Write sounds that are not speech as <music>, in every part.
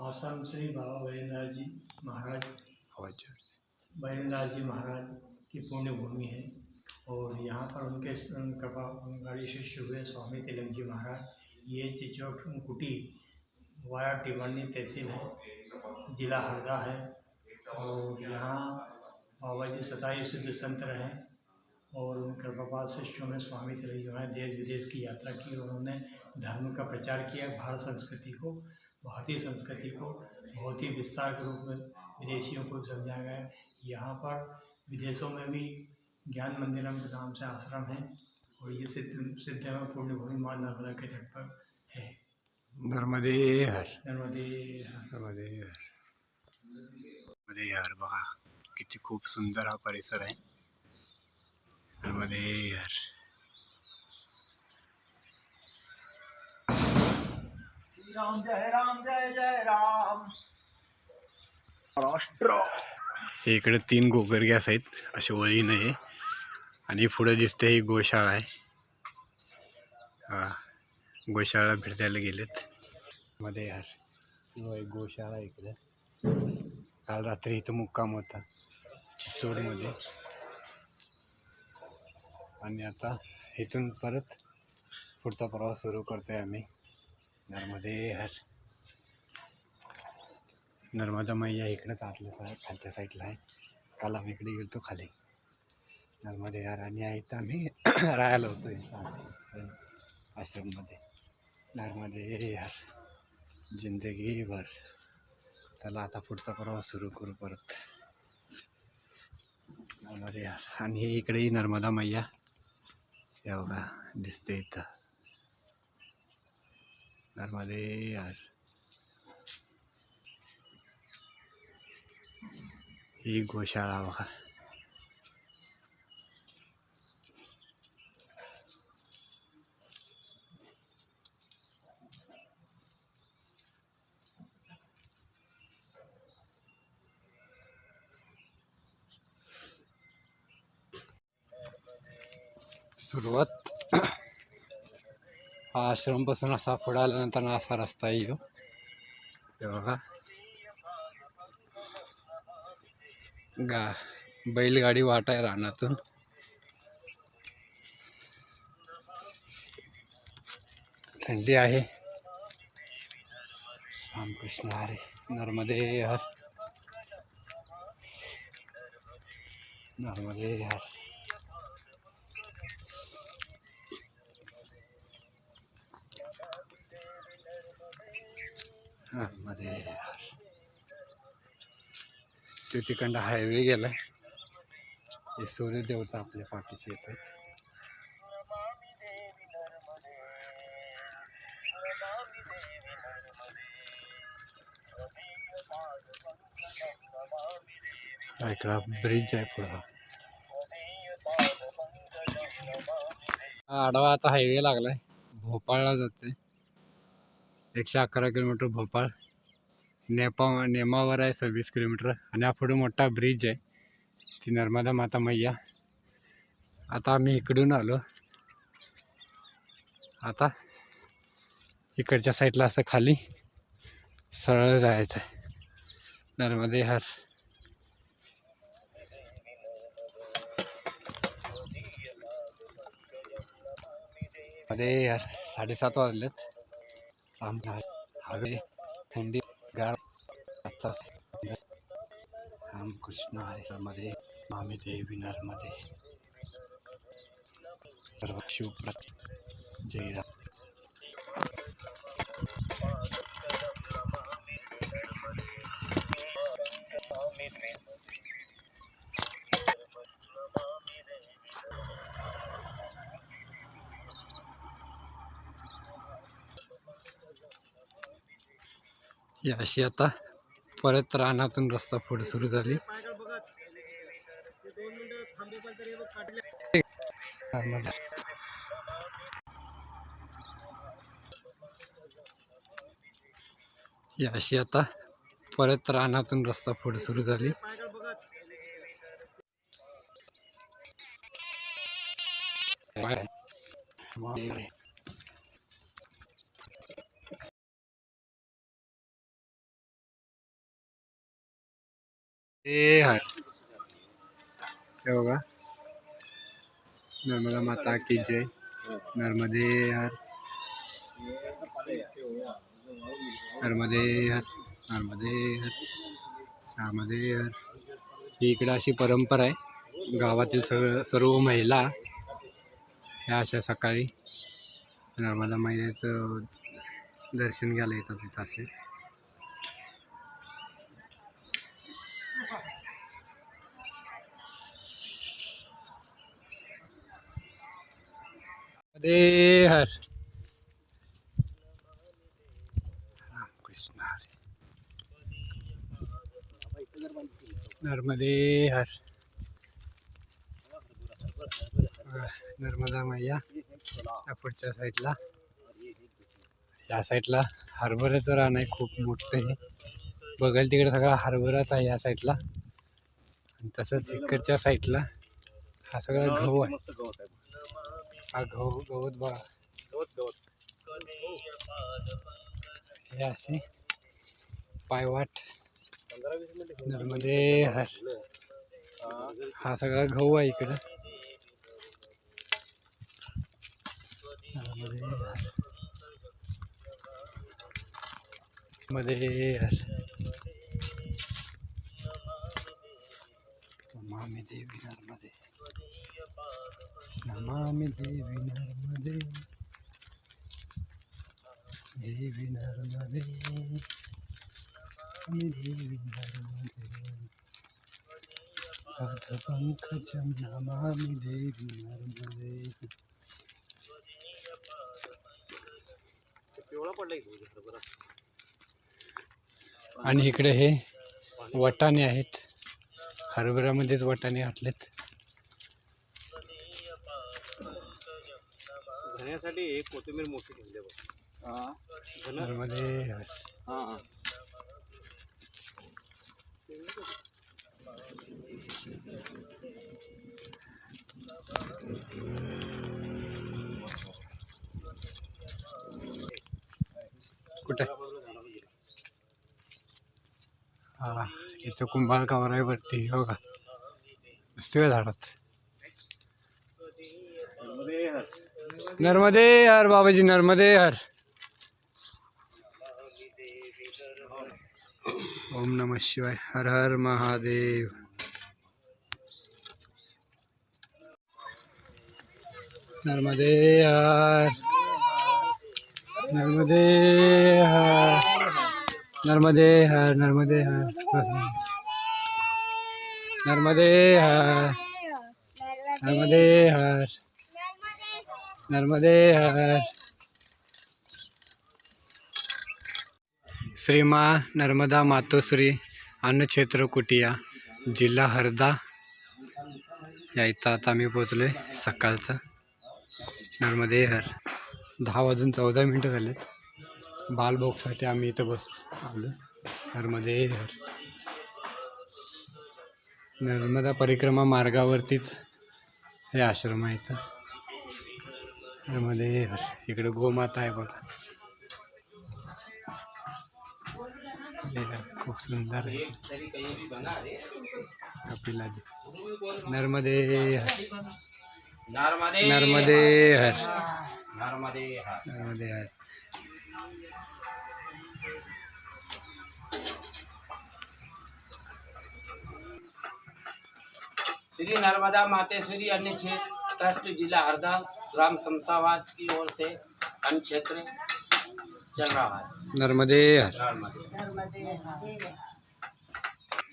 आश्रम श्री बाबा बहिंदास जी महाराज बहिंदास जी महाराज की पुण्य भूमि है और यहाँ पर उनके कृपा गाड़ी शिष्य हुए स्वामी तिलक जी महाराज। ये चिचोट कुटी वाया टिमरनी तहसील है जिला हरदा है और यहाँ बाबा जी सताई सिद्ध संत रहे और उन कृपापाल शिष्यों में स्वामी तिलक जो है देश विदेश की यात्रा की और उन्होंने धर्म का प्रचार किया भारत संस्कृति को भारतीय संस्कृति को बहुत ही विस्तार के रूप में विदेशियों को समझाया गया यहाँ पर विदेशों में भी ज्ञान मंदिरम के नाम से आश्रम है और ये सिद्ध सिद्ध एवं पुण्य भूमि माँ नर्मदा के तट पर है। नर्मदे हर। नर्मदे नर्मदे हर। नर्मदे हर बघा किती खूप सुंदर हा परिसर आहे नर्मदे हर। राम जय राम जय जय राम. महाराष्ट्र हे इकडे तीन गोगरग्यास आहेत अशी ओळीनं आहे आणि पुढे दिसते ही गोशाळा आहे. हा गोशाळा फिरतायला गेलेत. मध्ये यार हो, एक गोशाळा इकडे. काल रात्री इथं मुक्काम होता चिचोडमध्ये आणि आता इथून परत पुढचा प्रवास सुरू करतोय आम्ही. नर्मदे हर. नर्मदा मैया इकडंच आतलं साईड खालच्या साईडला आहे. काल आम्ही इकडे गेलो खाली. नर्मदे यार आणि आहे तर आम्ही <coughs> राहायला होतो आश्रममध्ये. नर्मदे यार जिंदगीभर. चला आता पुढचा प्रवास सुरू करू परत. नर्मदे यार आणि इकडेही नर्मदा मैया. या बघा दिसते इथं. नर्मदे यार ही गोशाळा बघा सुरुवात हा आश्रमपासून असा पुढे आल्यानंतर असा रस्ता येऊ हे बघा गा बैलगाडी वाट आहे रानातून थंडी आहे रामकृष्ण हरे नर्मदे हर नर्मदे हर नर्मदे हर ते तिकडं हायवे गेलाय. हे सूर्यदेवता आपल्या पाठीशी येतात. हा इकडं ब्रिज आहे पुढं. आडवा आता हायवे लागलाय. भोपाळला जाते एकशे अकरा किलोमीटर भोपाळ नेपा नेमावर आहे सव्वीस किलोमीटर आणि हा पुढे मोठा ब्रिज आहे ती नर्मदा माता मैया. आता आम्ही इकडून आलो. आता इकडच्या साईडला असं खाली सरळ जायचं आहे. नर्मदे हर. मध्ये यार साडेसात वाजलेत. आमच्या हवे थंडी गार आजचा रामकृष्ण हरेमध्ये मामी देवी नरमध्ये. सर्व शिवप्रत जयराम ही अशी आता परत रानातून रस्ता पुढे सुरू झाली. ही अशी आता परत रानातून रस्ता पुढे सुरू झाली. Right. हर हे बघा. नर्मदा माता की जय. नर्मदे हर. नर्मदे हर. नर्मदे हर. नर्मदे हर. ही इकडं अशी परंपरा आहे. गावातील सर्व सर्व महिला ह्या अशा सकाळी नर्मदा महिन्याचं दर्शन घ्यायला येतात तिथं असे. हरे। हर रामकृष्ण हरे। नर्मदे हर। नर्मदा मैया या पुढच्या साईडला। या साईडला हरभऱ्याचं रान आहे खूप मोठं आहे. बघाल तिकडे सगळा हरभराच आहे या साईडला. आणि तसंच इकडच्या साईडला हा सगळा गहू आहे. हा गहू गवत बघा हे असे पायवाट नर्मदे हर हा सगळा गहू आहे इकडं मध्ये हर नमामि देवी नर्मदे नमामि देवी नर्मदे देवी नर्मदे देवी नर्मदे पादपङ्कजं नमामि देवी नर्मदे आणि इकडे हे वटाणे आहेत. हरभऱ्यामध्येच वटाणे घातलेत. धण्यासाठी एक कोथिंबीर मोठी ठेवली बघ. हां. हां कुठे? हा इथं कुंभार कवर आहे वरती हो का? दिसतोय का झाडात मध्ये हर नर्मदे हर बाबाजी नर्मदे हर। ओम नमः शिवाय। हर हर महादेव। नर्मदे हर नर्मदे हर नर्मदे हर नर्मदे हर। नर्मदे हर नर्मदे हर। नर्मदे हर श्रीमा नर्मदा मातोश्री अन्नक्षेत्र कुटिया जिल्हा हरदा. या इथं आता आम्ही पोचलो आहे सकाळचं. नर्मदे हर. दहा वाजून चौदा मिनटं झालेत. बालभोगसाठी आम्ही इथं बस आलो. नर्मदे हर. नर्मदा परिक्रमा मार्गावरतीच हे आश्रम आहे इथं. इकडे गोमाता आहे बघा. खूप सुंदर आहे. कपिलाजी नर्मदे हर. नर्मदे हर. नर्मदे हर. श्री नर्मदा माते श्री अन्य क्षेत्र ट्रस्ट जिला हरदा ग्राम शमशाबाद की ओर से अन्य क्षेत्र चल रहा है। नर्मदे हर।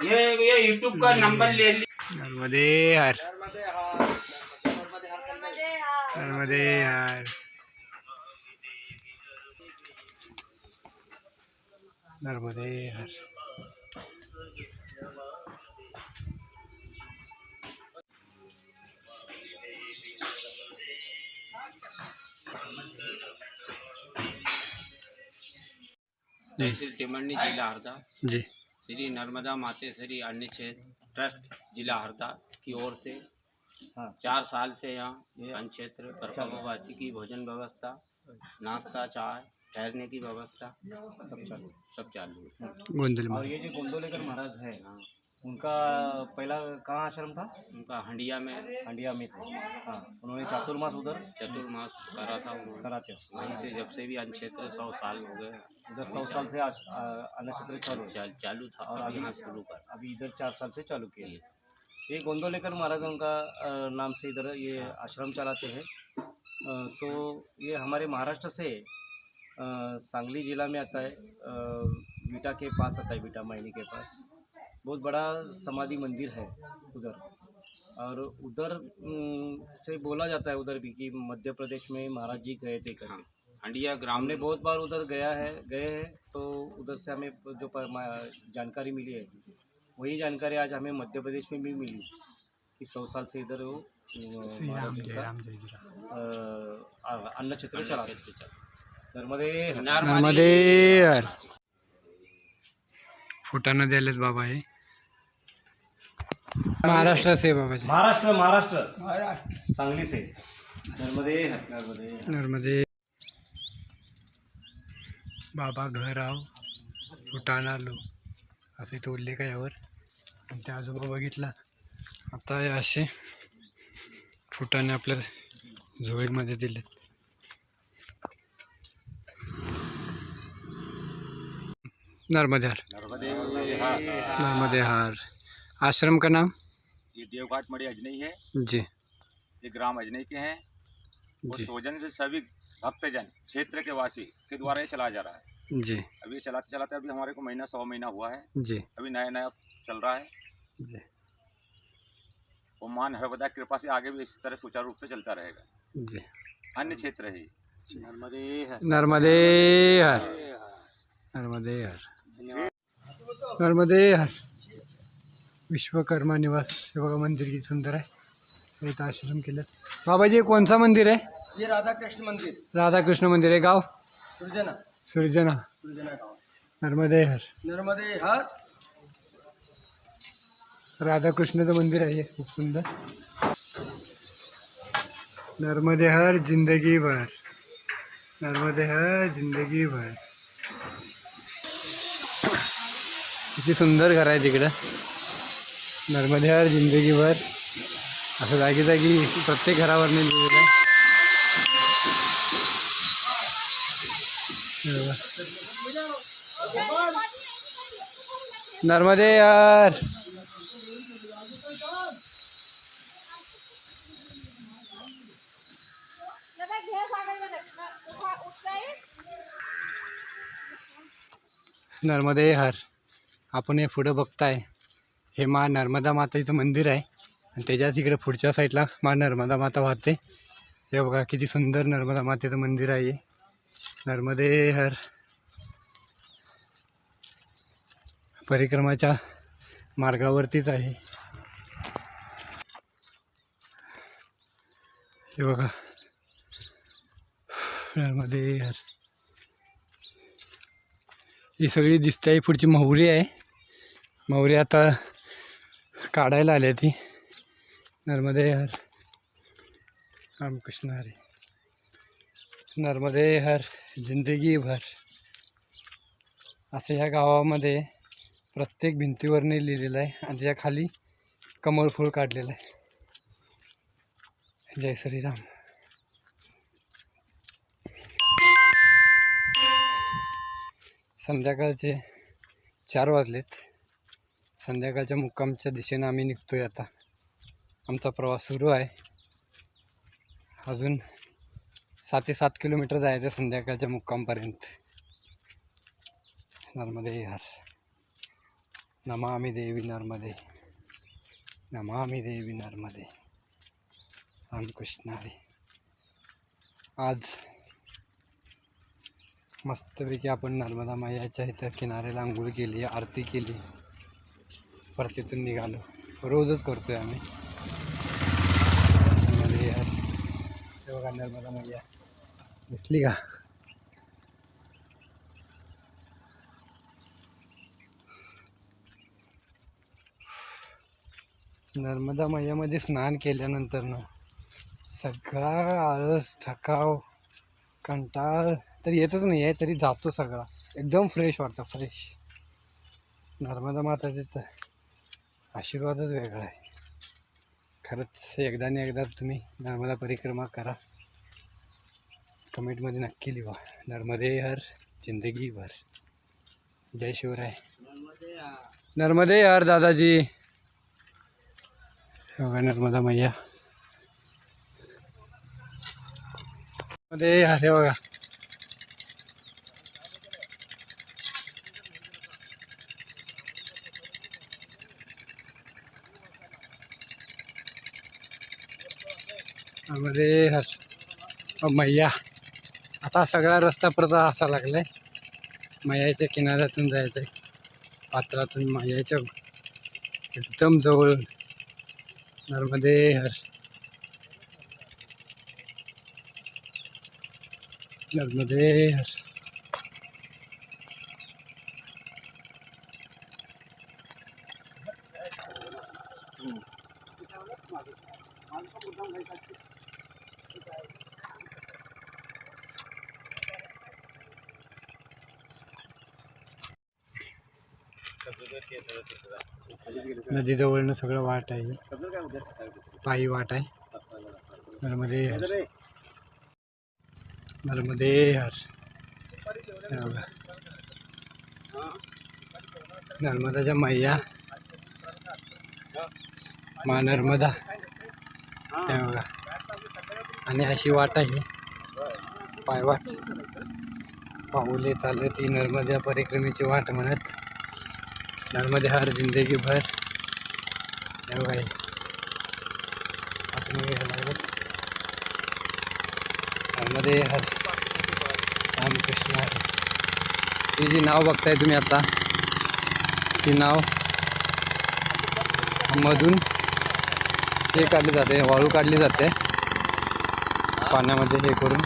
ये ये यूट्यूब का नंबर ले ली। नर्मदे हर। नर्मदे हार। नर्मदे हार। तहसील टिमरनी जिला हरदा। जी। श्री नर्मदा माते श्री अन्य क्षेत्र ट्रस्ट जिला हरदा की ओर से चार साल से यहाँ अन्य क्षेत्र परपवासी की भोजन व्यवस्था नाश्ता चाय ठहरने की व्यवस्था सब चालू। सब चालू है। और ये जो गोंदोलेकर महाराज है हाँ। उनका पहला कहाँ आश्रम था? उनका हंडिया में। हंडिया में था। हाँ उन्होंने चातुर्मास उधर चतुर्मास करा था उन्होंने। कराते वहीं से जब से भी अन्न क्षेत्र सौ साल हो गए। उधर सौ साल से अन्न क्षेत्र चालू चाल, चालू था और अभी- यहाँ शुरू कर। अभी इधर चार साल से चालू किया है। ये गोंदोलेकर महाराज उनका नाम से इधर ये आश्रम चलाते हैं। तो ये हमारे महाराष्ट्र से सांगली जिला में आता है। बीटा के पास आता है बीटा मायनी के पास। बहुत बड़ा समाधि मंदिर है उधर। और उधर से बोला जाता है उधर भी कि मध्य प्रदेश में महाराज जी गए थे करके हंडिया ग्राम में बहुत बार उधर गया है गए हैं तो उधर से हमें जो जानकारी मिली है वही जानकारी आज हमें मध्य प्रदेश में भी मिली कि सौ साल से इधर वो अन्न क्षेत्र चला। नर्मदे नर्मदे फुटाणा द्यायलेत बाबा हे महाराष्ट्र से बाबाजी. महाराष्ट्र महाराष्ट्र. सांगली से. नर्मदे नर्मदे नर्मदे. बाबा घर आव फुटाणा आलो. असे इथं उल्लेख आहे यावर? आणि त्या आजोबा बघितला. आता हे असे फुटाणे आपल्या झोळीमध्ये दिलेत. नर्मदे हार. नर्मदे नर्मदे हार. आश्रम का नाम? ये देवघाट मड़ी अजनई है। जी। ये ग्राम अजनई के हैं। और सोजन से सभी भक्तजन क्षेत्र के वासी के द्वारा ये चलाया जा रहा है। जी। अभी ये चलाते चलाते अभी हमारे को महीना सौ महीना हुआ है। जी। अभी नया नया चल रहा है। जी। और मान हरवदा की कृपा से आगे भी इस तरह सुचारू रूप से चलता रहेगा। जी। अन्य क्षेत्र ही। नर्मदे नर्मदे हर। नर्मदे हर। नर्मदे हर। विश्वकर्मा निवास. हे बघा मंदिर किती सुंदर आहे. इथं आश्रम केलं बाबाजी हे कोणचं मंदिर आहे? ये राधा कृष्ण मंदिर. राधाकृष्ण मंदिर आहे. गाव? सुरजना. सुरजना. सुरजना गाँव. नर्मदे हर. नर्मदे हर. राधाकृष्णाचं मंदिर आहे हे. खूप सुंदर. नर्मदे हर जिंदगी भर नर्मदे हर जिंदगी भर किती सुंदर घर आहे तिकडं. नर्मदे हर असं जागी जागी प्रत्येक घरावर लिहिलेलं आहे. नर्मदे यार नर्मदे हर आपण हे पुढं बघताय. हे मा नर्मदा मातेचं मंदिर आहे. आणि त्याच्याच इकडे पुढच्या साईडला मा नर्मदा माता वाहते. हे बघा किती सुंदर नर्मदा मातेचं मंदिर आहे नर्मदे हर. परिक्रमाच्या मार्गावरतीच आहे. हे बघा. नर्मदे हर. ही सगळी दिसते. आहे पुढची महुरी आहे. महुरी आता काढायला आली ती. नर्मदे हर रामकृष्ण हरी. नर्मदे हर जिंदगी भर असं ह्या गावामध्ये प्रत्येक भिंतीवरने लिहिलेलं आहे आणि त्याच्याखाली कमळ फूल काढलेलं आहे. जय श्रीराम. संध्याकाळचे चार वाजलेत. संध्याकाळच्या मुक्कामच्या दिशेनं आम्ही निघतोय आता. आमचा प्रवास सुरू आहे. अजून सात ते सात किलोमीटर जायचं संध्याकाळच्या मुक्कामपर्यंत. नर्मदे हर. नमामि देवी नर्मदे. नमामि देवी नर्मदे. रामकृष्णारे आज मस्तपैकी आपण नर्मदा मैयाच्या इथं किनाऱ्याला आंघोळ केली आरती केली. परत तिथून निघालो. रोजच करतो आहे आम्ही म्हणजे बघा नर्मदा मैया दिसली का? नर्मदा मैयामध्ये स्नान केल्यानंतर ना सगळा आळस थकाव कंटाळ तर येतच नाही आहे तरी जातो सगळा. एकदम फ्रेश वाटतं फ्रेश नर्मदा माताचीच आशीर्वादच वेगळा आहे. खरंच एकदा आणि एकदा तुम्ही नर्मदा परिक्रमा करा. कमेंटमध्ये नक्की लिहा. नर्मदे हर जिंदगी भर. जय शिवराय. नर्मदे हर दादाजी. हो बघा नर्मदा मैया. नर्मदे हर हे बघा. मध्ये हर मैया. आता सगळा रस्ता परत असा लागलाय. मैयाच्या किनाऱ्यातून जायचं आहे पात्रातून मैयाच्या एकदम जवळ. नर्मदे हर नर्मदे हर नदीजवळनं सगळं वाट आहे. पायी वाट आहे. नर्मदे हर नर्मदे हर. नर्मदाच्या मैया. मा नर्मदा. हे बघा आणि अशी वाट आहे. पायवाट पाऊले चालत ही नर्मदा परिक्रमेची वाट म्हणत. नर्मदे हर जिंदगी भर हे हर रामकृष्ण हर ही जी नाव बघताय तुम्ही आता. ती नाव मधून हे काढली जाते वाळू काढली जाते. पाण्यामध्ये हे करून.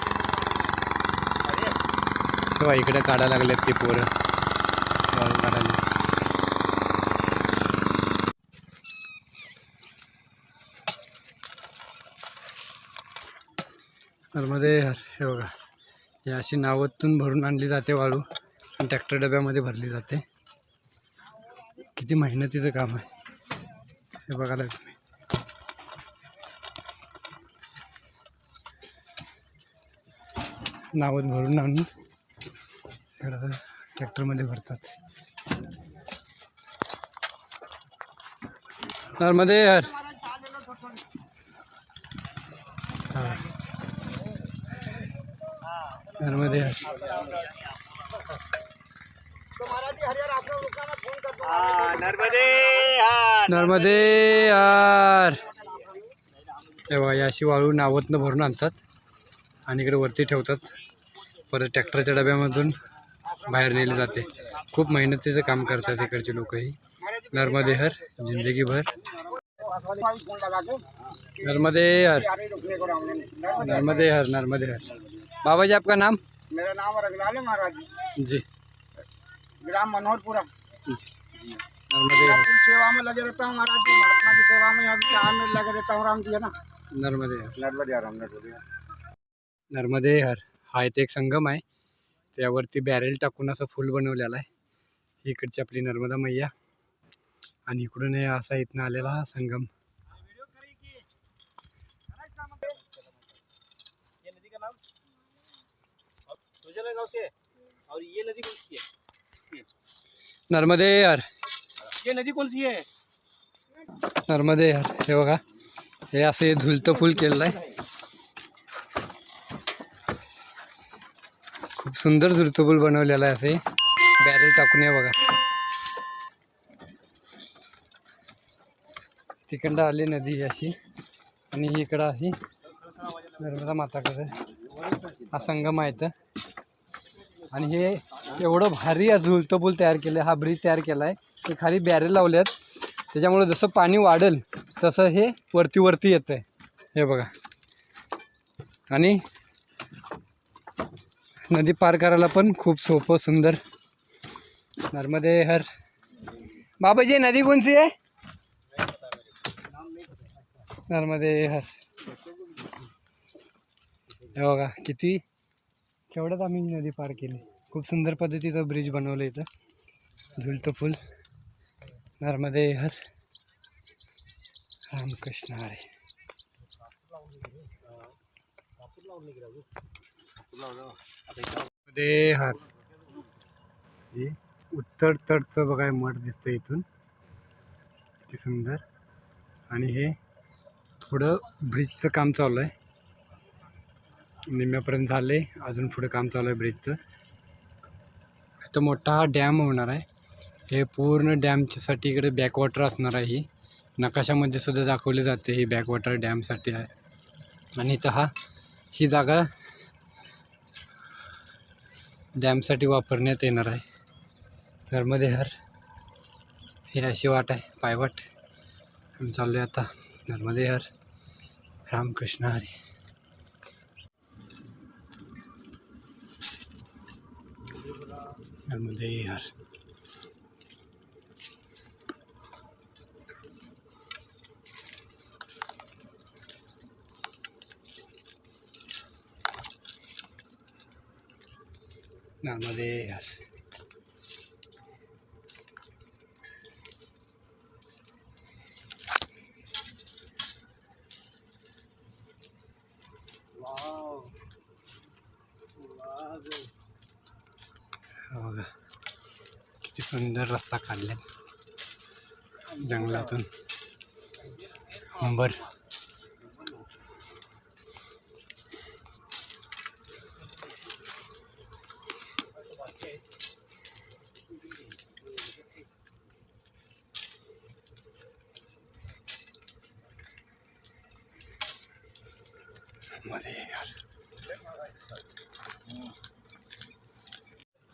तेव्हा इकडे काढायला लागलेत ती पोरं. वाळू काढायला. नर्मदे हर हे बघा. हे अशी नावतून भरून आणली जाते वाळू. आणि ट्रॅक्टर डब्यामध्ये भरली जाते. किती मेहनतीचं काम आहे. हे बघायला तुम्ही. नावत भरून आणून ट्रॅक्टरमध्ये भरतात. नर्मदे हर. नर्मदे हर. नर्मदे यार तेव्हा ही अशी वाळू नावतनं भरून आणतात आणि इकडे वरती ठेवतात. परत ट्रॅक्टरच्या डब्यामधून बाहेर नेले जाते. खूप मेहनतीचं काम करतात इकडचे लोकही. नर्मदे हर जिंदगी भर. नर्मदे हर. नर्मदे हर नर्मदे हर. बाबा जी आपका नाम? मेरा नाम रगलाल है महाराज जी। ग्राम मनोहरपुरा जी। सेवा में लगे रहता हूँ महाराज जी। महात्मा की सेवा में अभी चार में लगे रहता हूँ राम जी है ना? नर्मदे। नर्मदे राम नर्मदे। नर्मदे हर। हा इथे एक संगम आहे. त्यावरती बॅरेल टाकून असं फूल बनवलेलं आहे. इकडची आपली नर्मदा मैया. आणि इकडून असा इथनं आलेला हा संगम ये नदी का नाम सुजला गांव से है और ये नदी कौन सी है नर्मदे हर ये नदी कौन सी है नर्मदे हर हे बघा. हे असे झुलतं फूल केलेलं आहे. खूप सुंदर झुलतं फूल बनवलेलं आहे असे बॅरेल टाकून हे बघा. तिकडं आली नदी अशी. आणि इकडं अशी. नर्मदा माताकडे हा संगम आहे इथं. आणि हे एवढं भारी झुलतं पूल तयार केलं आहे. हा ब्रिज तयार केला आहे. ते खाली बॅरेल लावल्यात त्याच्यामुळे जसं पाणी वाढेल तसं हे वरती वरती येतं आहे हे बघा. आणि नदी पार करायला पण खूप सोपं सुंदर. नर्मदे हर. बाबाजी नदी कोणती आहे? नर्मदे हर. हे बघा किती केवढ्यात आम्ही नदी पार केली. खूप सुंदर पद्धतीचं ब्रिज बनवलं इथं. झुलतं पूल. नर्मदे हर. रामकृष्ण हरे. मध्ये हर. हे उत्तर तटचं बघाय मठ दिसतं इथून. किती सुंदर. आणि हे पुढं ब्रिजचं काम चालू आहे. निम्म्यापर्यंत झाले. अजून पुढे काम चालू आहे ब्रिजचं. इथं मोठा हा डॅम होणार आहे. हे पूर्ण डॅमच्यासाठी इकडे बॅकवॉटर असणार आहे ही. नकाशामध्ये सुद्धा दाखवली जाते ही बॅकवॉटर डॅमसाठी आहे. आणि इथं हा ही जागा डॅमसाठी वापरण्यात येणार आहे. नर्मदे हर ही अशी वाट आहे पायवाट. आम्ही चाललो आहे आता. नर्मदे हर रामकृष्ण हरी. Almudéjar. Almudéjar. किती सुंदर रस्ता काढले जंगलातून अंबरमध्ये यार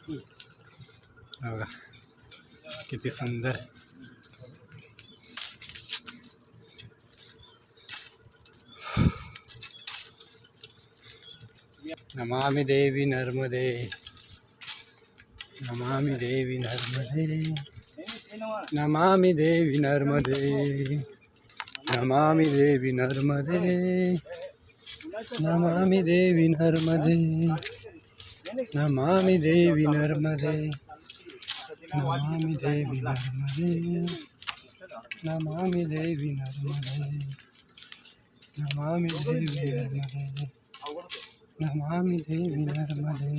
हो बघा किती सुंदर नमामि देवी नर्मदे नमामि देवी नर्मदे नमामि देवी नर्मदे नमामि देवी नर्मदे नमामि देवी नर्मदे नमामि देवी नर्मदे। नमामि देवी नर्मदे नमामि देवी नर्मदे नमामि देवी नर्मदे नमामि देवी नर्मदे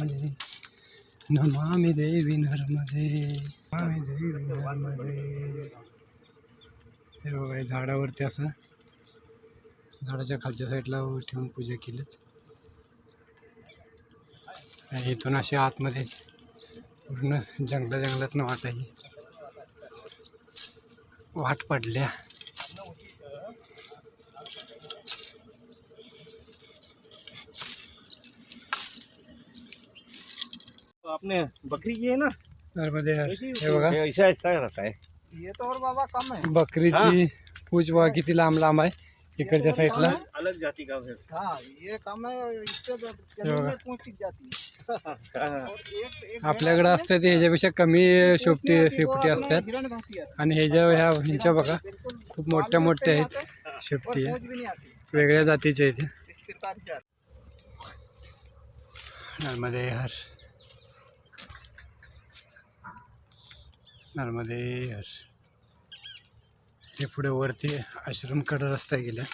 नमामि देवी नर्मदे नमामि देवी नर्मदे हे बघा झाडावरती असं झाडाच्या खालच्या साईडला ठेवून पूजा केलीत. आणि इथून असे आतमध्ये पूर्ण जंगला जंगलातनं वाट आहे वाट पडल्या. आपने बकरी की है ना. हे बघा ऐसा ऐसा रहता है। ये तो और बाबा कम है। बकरीची पूछ बघा किती लांब लांब आहे इकडच्या साईडला अलग जाति का है। हाँ ये कम है इससे तो ज़मीन में पहुँची जाती है। आपल्याकडे असतात ह्याच्यापेक्षा कमी शेपटी शेपटी असतात. आणि ह्याच्या ह्या ह्यांच्या बघा खूप मोठ्या मोठ्या आहेत शेपटी. वेगळ्या जातीच्या आहेत. नर्मदे हर. नर्मदे हर. हे पुढे वरती आश्रमकडे रस्ता गेल्या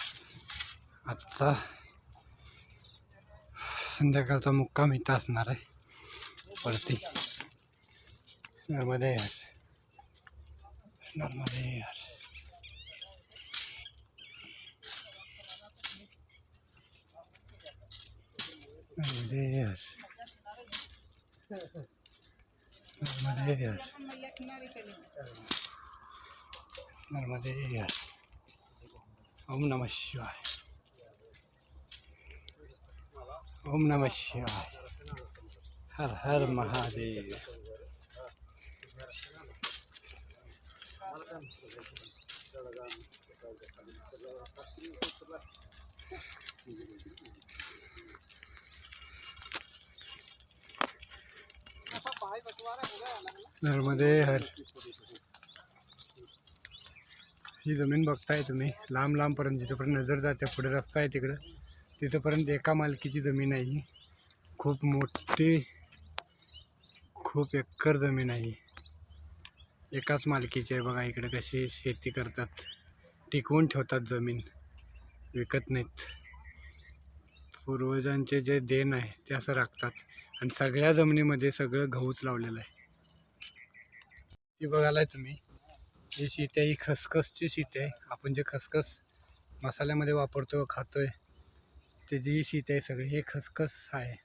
आजचा संध्याकाळचा मुक्काम इथं असणार आहे वरती नर्मदे हर नर्मदे हर नर्मदे हर नर्मदे हर नर्मदे हर ओम नमः शिवाय ओम नम शिवाय। हर हर महादेव। नर्मदे हर। ही जमीन बघताय तुम्ही. लांब लांबपर्यंत जिथंपर्यंत नजर जाते पुढे रस्ता आहे तिकडं. तिथंपर्यंत एका मालकीची जमीन आहे ही. खूप मोठी खूप एकर जमीन आहे एकाच मालकीची आहे बघा इकडे कशी शेती करतात. टिकवून ठेवतात जमीन विकत नाहीत. पूर्वजांचे जे देण आहे ते असं राखतात. आणि सगळ्या जमिनीमध्ये सगळं गहूच लावलेलं आहे. ती बघायला तुम्ही. ही शेती आहे ही खसखसची शेती आहे. आपण जे खसखस मसाल्यामध्ये वापरतो खातो आहे त्याची जी शीत आहे सगळी हे खसखस आहे.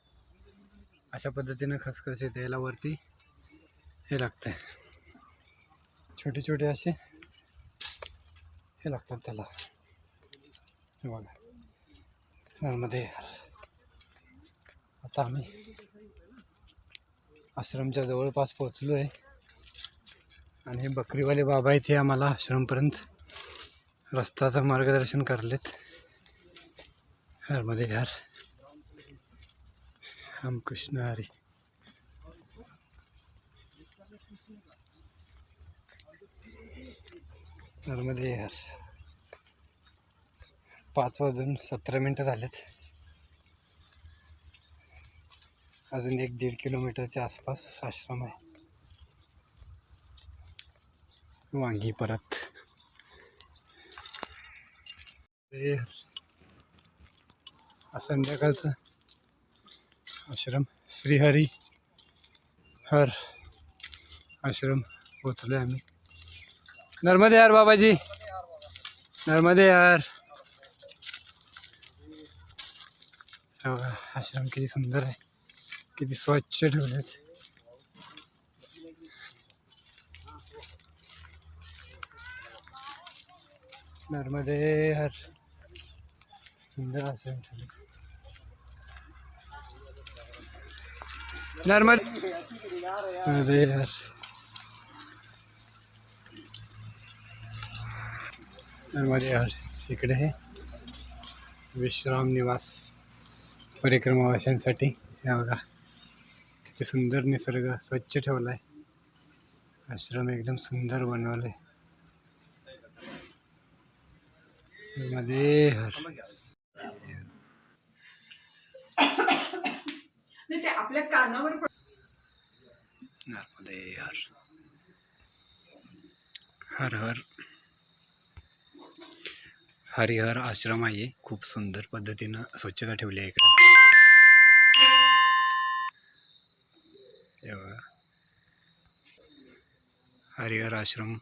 अशा पद्धतीनं खसखस येते याला वरती हे लागतंय. छोटे छोटे असे हे लागतात त्याला. हे बघा. आता आम्ही आश्रमच्या जवळपास पोचलो आहे आणि हे बकरीवाले बाबा आहेत हे आम्हाला आश्रमपर्यंत रस्त्याचं मार्गदर्शन करलेत. घरमध्ये यार रामकृष्ण हरी घरमध्ये हर पाच वाजून सतरा मिनटं झालेत अजून एक दीड किलोमीटरच्या आसपास आश्रम आहे वांगी परत हे संध्याकाळचं. आश्रम श्रीहरी हर आश्रम पोचलो आहे आम्ही. नर्मदे यार बाबाजी. नर्मदे यार हो, आश्रम किती सुंदर आहे. किती स्वच्छ ठेवलेत. नर्मदे हर. सुंदर ठेवले अरे यार नर्मदे यार इकडे हे विश्राम निवास परिक्रमावाशांसाठी हे बघा किती सुंदर निसर्ग स्वच्छ ठेवला आहे आश्रम एकदम सुंदर बनवलं आहे मध्ये हर नाही ते आपल्या कानावर पड- हर. हर हर. हरिहर आश्रम आहे. खूप सुंदर पद्धतीनं स्वच्छता ठेवली आहे इकडे. हरिहर आश्रम.